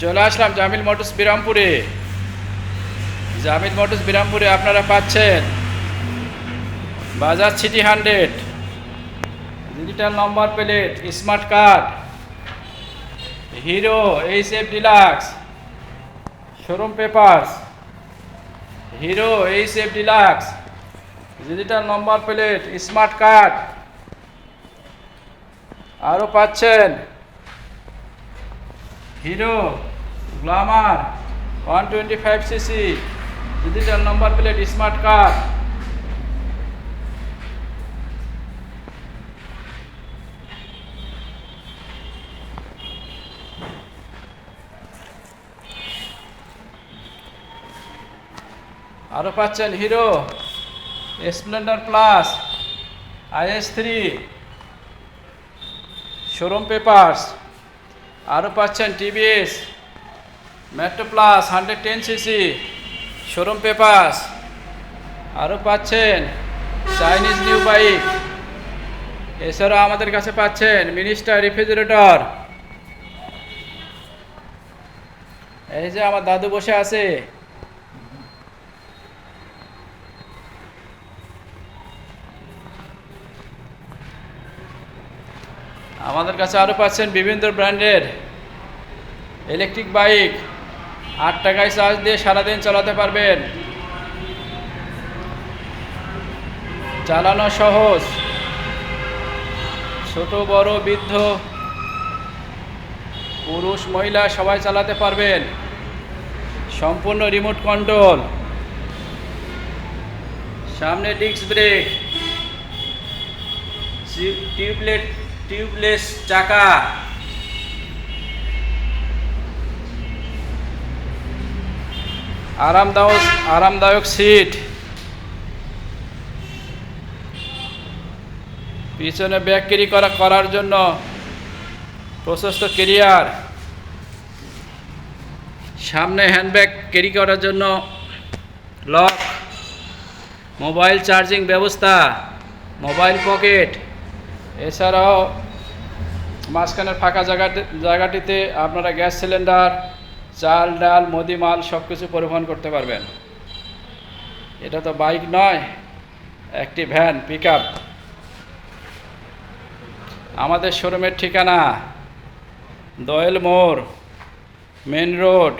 চলে আসলাম জামিল মোটরস বিরামপুরে। জামিল মোটরস বিরামপুরে আপনারা পাচ্ছেন Bajaj CT hundred. Digital number plate, smart card, Hero H F deluxe, showroom papers, Hero H F deluxe, digital number plate, smart card আরও পাচ্ছেন। Hero, Glamour, one twenty five CC, digital number plate, smart card. আরও পাচ্ছেন Hero, Splendor plus, IS three, showroom papers. আরও পাচ্ছেন TVS Metro plus hundred ten CC showroom papers আরও পাচ্ছেন Chinese new bike এছাড়াও আমাদের কাছে পাচ্ছেন মিনিস্টার রেফ্রিজারেটর এই যে আমার দাদু বসে আছে আমাদের কাছে আরও পাচ্ছেন বিভিন্ন ব্র্যান্ডের ইলেকট্রিক বাইক আট টাকায় চার্জ দিয়ে সারাদিন চালাতে পারবেন। চালানো সহজ। ছোট, বড়, বৃদ্ধ, পুরুষ, মহিলা সবাই চালাতে পারবেন। সম্পূর্ণ রিমোট কন্ট্রোল সামনে ডিস্ক ব্রেক টিউবলেট টিউবলেস চাকা আরামদায়ক আরামদায়ক সিট পিছনে ব্যাগ ক্যারি করা করার জন্য প্রশস্ত কেরিয়ার সামনে হ্যান্ডব্যাগ ক্যারি করার জন্য লক মোবাইল চার্জিং ব্যবস্থা. মোবাইল পকেট এছাড়াও মাঝখানের ফাঁকা জায়গাটি জায়গাটিতে আপনারা গ্যাস সিলিন্ডার, চাল, ডাল, মুদি মাল সব কিছু পরিবহন করতে পারবেন। এটা তো বাইক নয়, একটি ভ্যান পিক আমাদের শোরুমের ঠিকানা দয়েল মোড় মেন রোড